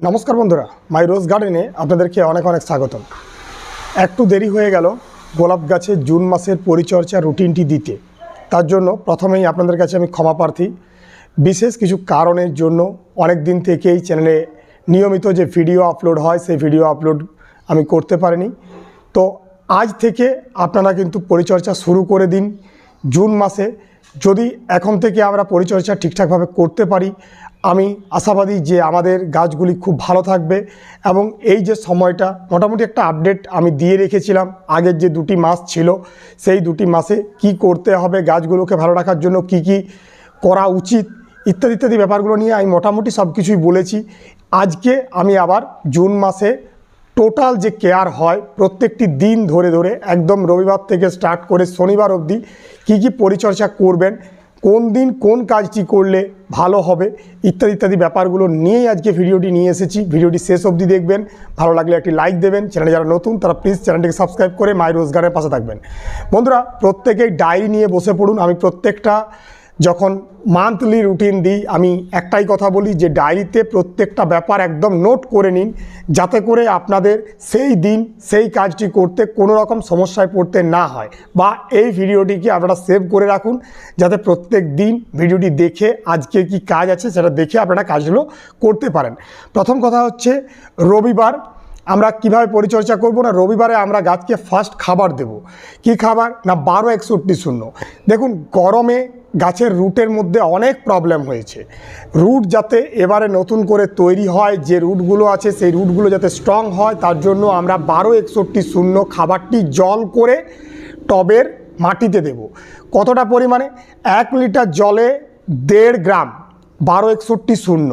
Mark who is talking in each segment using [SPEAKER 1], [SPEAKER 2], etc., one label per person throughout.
[SPEAKER 1] নমস্কার বন্ধুরা মাই রোজ গার্ডেনে আপনাদেরকে অনেক অনেক স্বাগতম। একটু দেরি হয়ে গেল গোলাপ গাছে জুন মাসের পরিচর্যা রুটিনটি দিতে। তার জন্য প্রথমেই আপনাদের কাছে আমি ক্ষমা প্রার্থী। বিশেষ কিছু কারণের জন্য অনেক দিন থেকেই চ্যানেলে নিয়মিত যে ভিডিও আপলোড হয়, সেই ভিডিও আপলোড আমি করতে পারিনি। তো আজ থেকে আপনারা কিন্তু পরিচর্যা শুরু করে দিন জুন মাসে। যদি এখন থেকে আমরা পরিচর্যা ঠিকঠাকভাবে করতে পারি আমি আশাবাদী যে আমাদের গাছগুলি খুব ভালো থাকবে এবং এই যে সময়টা মোটামুটি একটা আপডেট আমি দিয়ে রেখেছিলাম, আগের যে দুটি মাস ছিল, সেই দুটি মাসে কি করতে হবে, গাছগুলোকে ভালো রাখার জন্য কি কি করা উচিত, ইত্যাদি ইত্যাদি ব্যাপারগুলো নিয়ে আমি মোটামুটি সব কিছুই বলেছি। আজকে আমি আবার জুন মাসে টোটাল যে কেয়ার হয়, প্রত্যেকটি দিন ধরে ধরে, একদম রবিবার থেকে স্টার্ট করে শনিবার অবধি কী কী পরিচর্যা করবেন কোন দিন কোন কাজটি করলে ভালো হবে, ইত্যাদি ইত্যাদি ব্যাপারগুলো নিয়েই আজকে ভিডিওটি নিয়ে এসেছি। ভিডিওটি শেষ অবধি দেখবেন, ভালো লাগলে একটি লাইক দেবেন। চ্যানেলে যারা নতুন, তারা প্লিজ চ্যানেলটিকে সাবস্ক্রাইব করে মাই রোজগারের পাশে থাকবেন। বন্ধুরা, প্রত্যেকেই ডায়েরি নিয়ে বসে পড়ুন। আমি প্রত্যেকটা যখন মান্থলি রুটিন দিই, আমি একটাই কথা বলি যে ডায়েরিতে প্রত্যেকটা ব্যাপার একদম নোট করে নিন, যাতে করে আপনাদের সেই দিন, সেই কাজটি করতে কোনো রকম সমস্যায় পড়তে না হয় বা এই ভিডিওটিকে আপনারা সেভ করে রাখুন, যাতে প্রত্যেক দিন ভিডিওটি দেখে আজকে কি কাজ আছে সেটা দেখে আপনারা কাজগুলো করতে পারেন। প্রথম কথা হচ্ছে রবিবার আমরা কীভাবে পরিচর্যা করব না, রবিবারে আমরা গাছকে ফার্স্ট খাবার দেব। কি খাবার? না, বারো একষট্টি শূন্য। দেখুন, গরমে গাছের রুটের মধ্যে অনেক প্রবলেম হয়েছে। রুট যাতে এবারে নতুন করে তৈরি হয়, যে রুটগুলো আছে সেই রুটগুলো যাতে স্ট্রং হয়, তার জন্য আমরা বারো একষট্টি শূন্য খাবারটি জল করে টবের মাটিতে দেব। কতটা পরিমাণে? এক লিটার জলে দেড় গ্রাম, বারো একষট্টি শূন্য।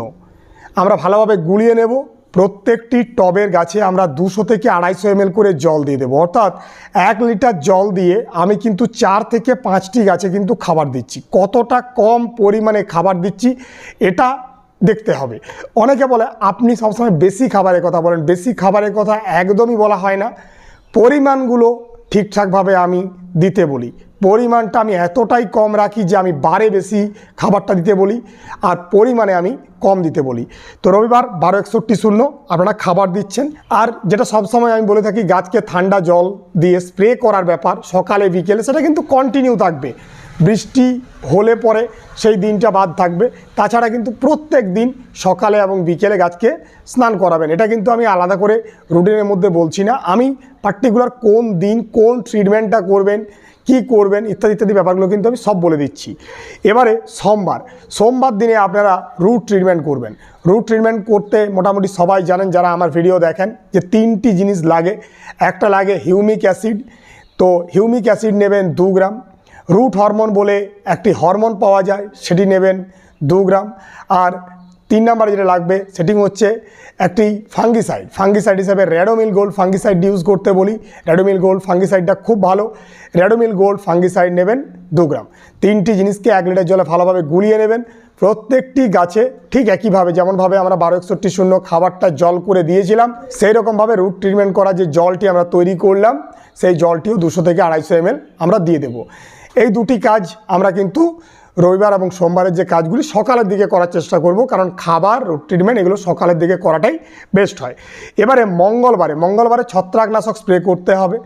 [SPEAKER 1] আমরা ভালোভাবে গুলিয়ে নেব। প্রত্যেকটি টবের গাছে আমরা দুশো থেকে আড়াইশো এমএল করে জল দিয়ে দেবো। অর্থাৎ এক লিটার জল দিয়ে আমি কিন্তু চার থেকে পাঁচটি গাছে কিন্তু খাবার দিচ্ছি। কতটা কম পরিমাণে খাবার দিচ্ছি এটা দেখতে হবে। অনেকে বলে, আপনি সবসময় বেশি খাবারের কথা বলেন। বেশি খাবারের কথা একদমই বলা হয় না। পরিমাণগুলো ঠিকঠাকভাবে আমি দিতে বলি। পরিমাণটা আমি এতটাই কম রাখি যে আমি বারে বেশি খাবারটা দিতে বলি, আর পরিমাণে আমি কম দিতে বলি। তো রবিবার বারো একষট্টি শূন্য আপনারা খাবার দিচ্ছেন। আর যেটা সবসময় আমি বলে থাকি, গাছকে ঠান্ডা জল দিয়ে স্প্রে করার ব্যাপার সকালে, বিকেলে, সেটা কিন্তু কন্টিনিউ থাকবে। বৃষ্টি হলে পরে সেই দিনটা বাদ থাকবে। তাছাড়া কিন্তু প্রত্যেক দিন সকালে এবং বিকেলে গাছকে স্নান করাবেন। এটা কিন্তু আমি আলাদা করে রুটিনের মধ্যে বলছি না। আমি পার্টিকুলার কোন দিন কোন ট্রিটমেন্টটা করবেন, কি করবেন ইত্যাদি ইত্যাদি ব্যাপারগুলো কিন্তু আমি সব বলে দিচ্ছি। এবারে সোমবার। সোমবার দিনে আপনারা রুট ট্রিটমেন্ট করবেন। রুট ট্রিটমেন্ট করতে মোটামুটি সবাই জানেন, যারা আমার ভিডিও দেখেন, যে তিনটি জিনিস লাগে। একটা লাগে হিউমিক অ্যাসিড। তো হিউমিক অ্যাসিড নেবেন দু গ্রাম। রুট হরমোন বলে একটি হরমোন পাওয়া যায়, সেটি নেবেন দু গ্রাম। আর তিন নাম্বার যেটা লাগবে, সেটি হচ্ছে একটি ফাঙ্গিসাইড। ফাঙ্গিসাইড হিসাবে র্যাডোমিল গোল্ড ফাঙ্গিসাইড ইউজ করতে বলি। র্যাডোমিল গোল্ড ফাঙ্গিসাইডটা খুব ভালো। র্যাডোমিল গোল্ড ফাঙ্গিসাইড নেবেন দু গ্রাম। তিনটি জিনিসকে এক লিটার জলে ভালোভাবে গুলিয়ে নেবেন। প্রত্যেকটি গাছে ঠিক একইভাবে, যেমনভাবে আমরা বারো একষট্টি শূন্য খাবারটা জল করে দিয়েছিলাম সেই রকমভাবে রুট ট্রিটমেন্ট করা যে জলটি আমরা তৈরি করলাম, সেই জলটিও দুশো থেকে আড়াইশো এমএল আমরা দিয়ে দেবো। এই দুটি কাজ আমরা কিন্তু রবিবার এবং সোমবারের যে কাজগুলি সকালের দিকে করার চেষ্টা করব, কারণ খাবার ট্রিটমেন্ট এগুলো সকালের দিকে করাটাই বেস্ট হয়। এবারে মঙ্গলবারে মঙ্গলবারে ছত্রাকনাশক স্প্রে করতে হবে।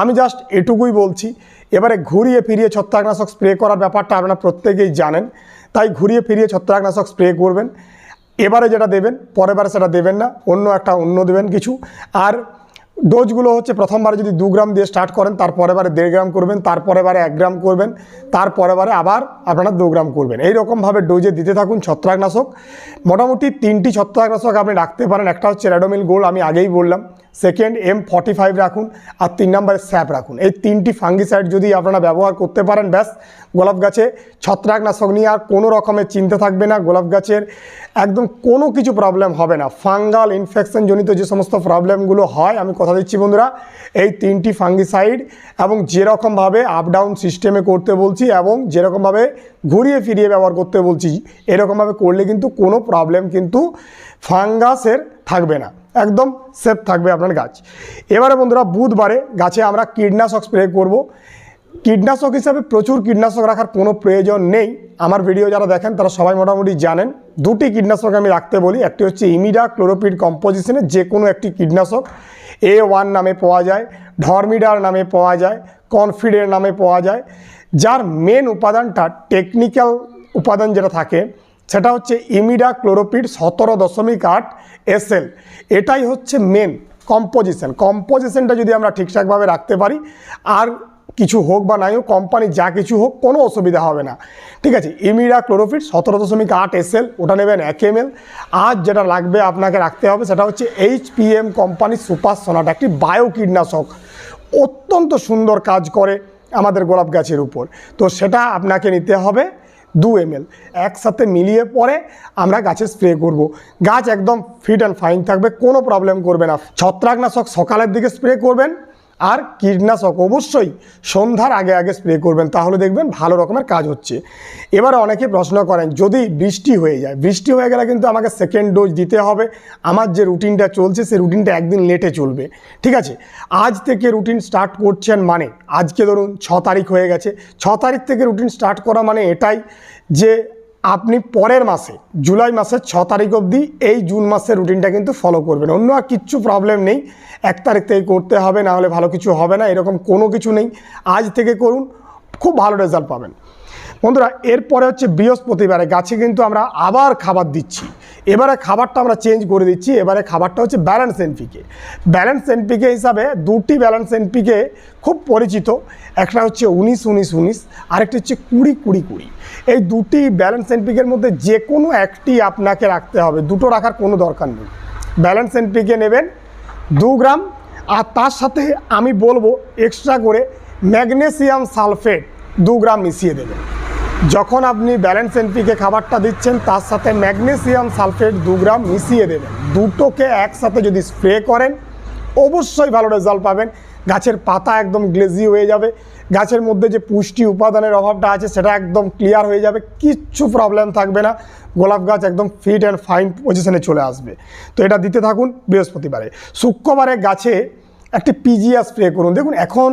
[SPEAKER 1] আমি জাস্ট এটুকুই বলছি, এবারে ঘুরিয়ে ফিরিয়ে ছত্রাকনাশক স্প্রে করার ব্যাপারটা আপনারা প্রত্যেকেই জানেন, তাই ঘুরিয়ে ফিরিয়ে ছত্রাকনাশক স্প্রে করবেন। এবারে যেটা দেবেন পরের সেটা দেবেন না, অন্য একটা অন্য দেবেন কিছু। আর ডোজগুলো হচ্ছে প্রথমবারে যদি দু গ্রাম দিয়ে স্টার্ট করেন, তারপরে বারে দেড় গ্রাম করবেন, তারপরে বারে এক গ্রাম করবেন, তারপরে বারে আবার আপনারা দু গ্রাম করবেন। এই রকমভাবে ডোজে দিতে থাকুন ছত্রাকনাশক। মোটামুটি তিনটি ছত্রাকনাশক আপনি রাখতে পারেন। একটা হচ্ছে র্যাডোমিল গোল্ড, আমি আগেই বললাম। সেকেন্ড এম ফর্টি ফাইভ রাখুন আর তিন নম্বরে স্যাপ রাখুন। এই তিনটি ফাঙ্গিসাইড যদি আপনারা ব্যবহার করতে পারেন, ব্যাস। গোলাপ গাছে ছত্রাকনাশক নিয়ে আর কোনো রকমের চিন্তা থাকবে না। গোলাপ গাছের একদম কোনো কিছু প্রবলেম হবে না। ফাঙ্গাল ইনফেকশন জনিত যে সমস্ত প্রবলেমগুলো হয়, আমি কথা দিচ্ছি বন্ধুরা, এই তিনটি ফাঙ্গিসাইড এবং যেরকমভাবে আপ ডাউন সিস্টেমে করতে বলছি এবং যেরকমভাবে ঘুরিয়ে ফিরিয়ে ব্যবহার করতে বলছি, এরকমভাবে করলে কিন্তু কোনো প্রবলেম কিন্তু ফাঙ্গাসের থাকবে না। একদম সেফ থাকবে আপনার গাছ। এবারে বন্ধুরা, বুধবারে গাছে আমরা কীটনাশক স্প্রে করব। কীটনাশক হিসাবে প্রচুর কীটনাশক রাখার কোনো প্রয়োজন নেই। আমার ভিডিও যারা দেখেন, তারা সবাই মোটামুটি জানেন। দুটি কীটনাশক আমি রাখতে বলি। একটি হচ্ছে ইমিডা ক্লোরোপিড কম্পোজিশনের যে কোনো একটি কীটনাশক। এ ওয়ান নামে পাওয়া যায় ধর্মিডার নামে পাওয়া যায় কনফিডের নামে পাওয়া যায়। যার মেন উপাদানটা টেকনিক্যাল উপাদান যেটা থাকে, সেটা হচ্ছে ইমিডা ক্লোরোপিড সতেরো দশমিক আট এসএল এটাই হচ্ছে মেন কম্পোজিশন কম্পোজিশনটা যদি আমরা ঠিকঠাকভাবে রাখতে পারি, আর কিছু হোক বা নাই হোক কোম্পানি যা কিছু হোক, কোনো অসুবিধা হবে না। ঠিক আছে ইমিডা ক্লোরোফিট সতেরো দশমিক আট এসএল ওটা নেবেন এক এম আর যেটা লাগবে আপনাকে রাখতে হবে, সেটা হচ্ছে এইচ পি এম কোম্পানির সুপার সোনাটা, একটি বায়ো কীটনাশক অত্যন্ত সুন্দর কাজ করে আমাদের গোলাপ গাছের উপর। তো সেটা আপনাকে নিতে হবে দু এম একসাথে মিলিয়ে পরে আমরা গাছে স্প্রে করব। গাছ একদম ফিট অ্যান্ড ফাইন থাকবে, কোনো প্রবলেম করবে না। ছত্রাকনাশক সকালের দিকে স্প্রে করবেন আর কীটনাশক অবশ্যই সন্ধ্যার আগে আগে স্প্রে করবেন, তাহলে দেখবেন ভালো রকমের কাজ হচ্ছে। এবারে অনেকে প্রশ্ন করেন, যদি বৃষ্টি হয়ে যায়, বৃষ্টি হয়ে গেলে কিন্তু আমাকে সেকেন্ড ডোজ দিতে হবে, আমার যে রুটিনটা চলছে, সেই রুটিনটা একদিন লেটে চলবে। ঠিক আছে? আজ থেকে রুটিন স্টার্ট করছেন মানে আজকে ধরুন ছ তারিখ হয়ে গেছে, ছ তারিখ থেকে রুটিন স্টার্ট করা মানে এটাই যে আপনি পরের মাসে, জুলাই মাসের ছ তারিখ অবধি এই জুন মাসের রুটিনটা কিন্তু ফলো করবেন। অন্য আর কিচ্ছু প্রবলেম নেই। এক তারিখ থেকে করতে হবে, না হলে ভালো কিছু হবে না, এরকম কোনো কিছু নেই। আজ থেকে করুন, খুব ভালো রেজাল্ট পাবেন। বন্ধুরা, এরপরে হচ্ছে বৃহস্পতিবারে গাছে কিন্তু আমরা আবার খাবার দিচ্ছি। এবারে খাবারটা আমরা চেঞ্জ করে দিচ্ছি। এবারে খাবারটা হচ্ছে ব্যালেন্স এনপিকে ব্যালেন্স এনপিকে হিসাবে দুটি ব্যালেন্স এনপিকে খুব পরিচিত। একটা হচ্ছে উনিশ উনিশ উনিশ, আরেকটি হচ্ছে কুড়ি কুড়ি কুড়ি। এই দুটি ব্যালেন্স এনপিকের মধ্যে যে কোনো একটি আপনাকে রাখতে হবে। দুটো রাখার কোনো দরকার নেই। ব্যালেন্স এনপিকে নেবেন দু গ্রাম, আর তার সাথে আমি বলব এক্সট্রা করে ম্যাগনেসিয়াম সালফেট দু গ্রাম মিশিয়ে দেবেন। যখন আপনি ব্যালেন্স এনপিকে খাবারটা দিচ্ছেন, তার সাথে ম্যাগনেসিয়াম সালফেট দু গ্রাম মিশিয়ে দেবেন। দুটোকে একসাথে যদি স্প্রে করেন, অবশ্যই ভালো রেজাল্ট পাবেন। গাছের পাতা একদম গ্লেজি হয়ে যাবে। গাছের মধ্যে যে পুষ্টি উপাদানের অভাবটা আছে, সেটা একদম ক্লিয়ার হয়ে যাবে। কিচ্ছু প্রবলেম থাকবে না। গোলাপ গাছ একদম ফিট অ্যান্ড ফাইন পজিশনে চলে আসবে। তো এটা দিতে থাকুন বৃহস্পতিবারে। শুক্রবারে গাছে একটি পিজিয়া স্প্রে করুন। দেখুন, এখন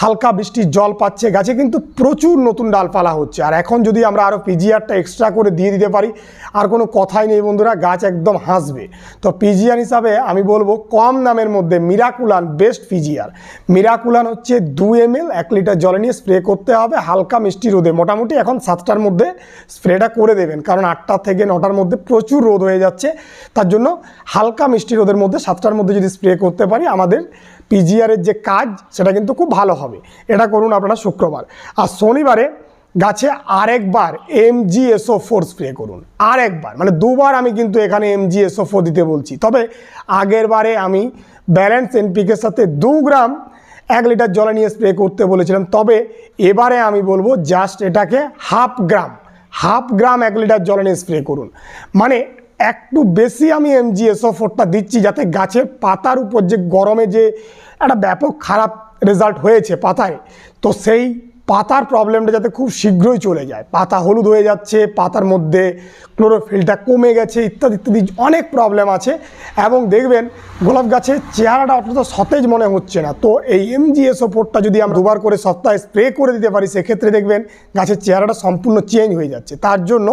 [SPEAKER 1] হালকা বৃষ্টির জল পাচ্ছে, গাছে কিন্তু প্রচুর নতুন ডালপালা হচ্ছে। আর এখন যদি আমরা আরও পিজিআরটা এক্সট্রা করে দিয়ে দিতে পারি, আর কোনো কথাই নেই বন্ধুরা, গাছ একদম হাসবে। তো পিজিআর হিসাবে আমি বলব, কম দামের মধ্যে মিরাকুলান বেস্ট পিজিআর মিরাকুলান হচ্ছে দু এম এল এক লিটার জলে নিয়ে স্প্রে করতে হবে, হালকা মিষ্টি রোদে। মোটামুটি এখন সাতটার মধ্যে স্প্রেটা করে দেবেন, কারণ আটটা থেকে নটার মধ্যে প্রচুর রোদ হয়ে যাচ্ছে। তার জন্য হালকা মিষ্টি রোদের মধ্যে সাতটার মধ্যে যদি স্প্রে করতে পারি, আমাদের পিজিআরের যে কাজ, সেটা কিন্তু খুব ভালো হবে। এটা করুন আপনারা শুক্রবার। আর শনিবারে গাছে আরেকবার M G S O four spray করুন। আরেকবার। মানে দুবার আমি কিন্তু এখানে এম জি এসও ফোর দিতে বলছি। তবে আগের বারে আমি ব্যালেন্স এনপিকের সাথে দু গ্রাম এক লিটার জলে নিয়ে স্প্রে করতে বলেছিলাম। তবে এবারে আমি বলব জাস্ট এটাকে হাফ গ্রাম হাফ গ্রাম এক লিটার জলে নিয়ে স্প্রে করুন। মানে একটু বেশি আমি এমজিএসও ফোরটা দিচ্ছি যাতে গাছের পাতার উপর যে গরমে যে একটা ব্যাপক খারাপ রেজাল্ট হয়েছে পাতায়। তো সেই পাতার প্রবলেমটা যাতে খুব শীঘ্রই চলে যায়। পাতা হলুদ হয়ে যাচ্ছে, পাতার মধ্যে ক্লোরোফিলটা কমে গেছে, ইত্যাদি ইত্যাদি অনেক প্রবলেম আছে। এবং দেখবেন, গোলাপ গাছের চেহারাটা অত্যন্ত সতেজ মনে হচ্ছে না। তো এই এমজিএস ওপরটা যদি আমরা দুবার করে সপ্তাহে স্প্রে করে দিতে পারি, সেক্ষেত্রে দেখবেন, গাছের চেহারাটা সম্পূর্ণ চেঞ্জ হয়ে যাচ্ছে। তার জন্য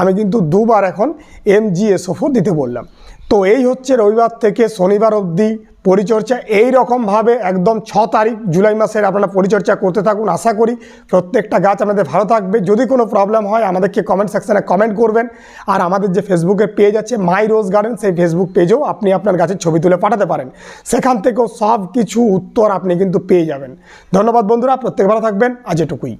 [SPEAKER 1] আমি কিন্তু দুবার এখন এমজিএস ওপর দিতে বললাম। তো এই হচ্ছে রবিবার থেকে শনিবার অবধি পরিচর্যা। এই রকমভাবে একদম ছ তারিখ জুলাই মাসের আপনারা পরিচর্যা করতে থাকুন, আশা করি প্রত্যেকটা গাছ আপনাদের ভালো থাকবে। যদি কোনো প্রবলেম হয়, আমাদেরকে কমেন্ট সেকশানে কমেন্ট করবেন। আর আমাদের যে ফেসবুকে পেজ আছে মাই রোজ গার্ডেন সেই ফেসবুক পেজেও আপনি আপনার গাছের ছবি তুলে পাঠাতে পারেন। সেখান থেকেও সব কিছু উত্তর আপনি কিন্তু পেয়ে যাবেন। ধন্যবাদ বন্ধুরা, প্রত্যেক ভালো থাকবেন। আজ এটুকুই।